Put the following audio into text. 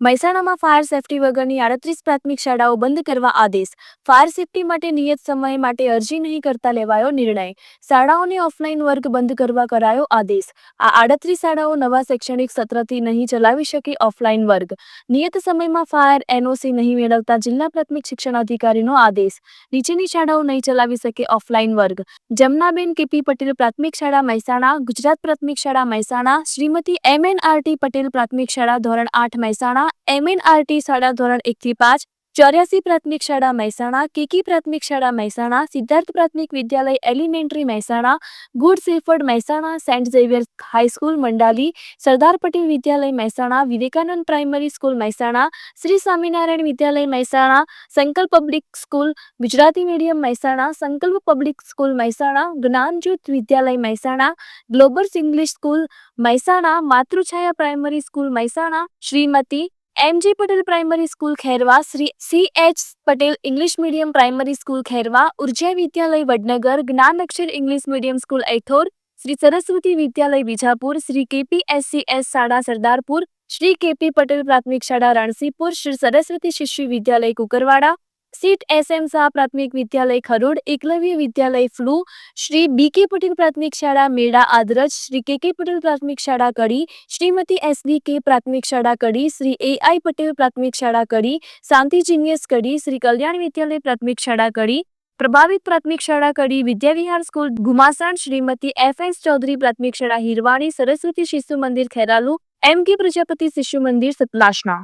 મહેસાણામાં fire safety વગરની આડત્રીસ પ્રાથમિક શાળાઓ બંધ કરવા આદેશ. ફાયર સેફટી માટે નિયત સમય માટે અરજી નહીં કરતા લેવાયો નિર્ણય. શાળાઓને ઓફલાઈન વર્ગ બંધ કરવા કરાયો આદેશ. આ આડત્રીસ શાળાઓ નવા શૈક્ષણિક સત્રથી નહીં ચલાવી શકે ઓફલાઈન વર્ગ. નિયત સમયમાં ફાયર એનઓસી નહીં મેળવતા જિલ્લા પ્રાથમિક શિક્ષણ અધિકારીનો આદેશ. નીચેની શાળાઓ નહીં ચલાવી શકે ઓફલાઈન વર્ગ. જમનાબેન કેપી પટેલ પ્રાથમિક શાળા મહેસાણા, ગુજરાત પ્રાથમિક શાળા મહેસાણા, શ્રીમતી એમ એન પટેલ પ્રાથમિક શાળા ધોરણ આઠ મહેસાણા એમ એમએનઆરટી શાળા ધોરણ એકથી પાંચ, ચોર્યાસી પ્રાથમિક શાળા મહેસાણા, કેકી પ્રાથમિક શાળા મહેસાણા, સિદ્ધાર્થ પ્રાથમિક વિદ્યાલય elementary Mehsana, good shepherd Mehsana, saint Xavier high school Mandali, Sardar Patel વિદ્યાલય મહેસાણા, વિવેકાનંદ પ્રાઇમરી સ્કૂલ મહેસાણા, શ્રી સ્વામિનારાયણ વિદ્યાલય Mehsana, Sankalp public school, Gujarati medium Mehsana, Sankalp public school Mehsana, Gyanjyot વિદ્યાલય Mehsana, globers English school Mehsana, Matruchhaya primary school Mehsana, Shrimati MG Patel primary school Kherva Shri C H Patel English medium primary school Kherva Urja વિદ્યાલય Vadnagar Gyan Akshar English medium school Aithor Shri Saraswati વિદ્યાલય Vijapur Shri KPSCS શાળા Sardarpur Shri KP Patel પ્રાથમિક શાળા રણસીપુર શ્રી સરસ્વતી શિશુ વિદ્યાલય કુકરવાડા સીટ SM Shah પ્રાથમિક વિદ્યાલય ખરોડ, એકલવ્ય વિદ્યાલય ફ્લુ, શ્રી બી કે પટેલ પ્રાથમિક શાળા મેળા આદરજ, શ્રી કે કે પટેલ પ્રાથમિક શાળા કડી, શ્રીમતી એસ બી કે પ્રાથમિક શાળા કડી, શ્રી એ આઈ પટેલ પ્રાથમિક શાળા કડી, શાંતિ જીનિયસ કડી, શ્રી કલ્યાણ વિદ્યાલય પ્રાથમિક શાળા કડી, પ્રભાવિત પ્રાથમિક શાળા Kadi, Vidyavihar school Ghumasan, Shrimati F S Chaudhary પ્રાથમિક શાળા હિરવાણી, સરસ્વતી શિશુ મંદિર ખેરાલુ, એમ કે પ્રજાપતિ શિશુ મંદિર સતલાસણા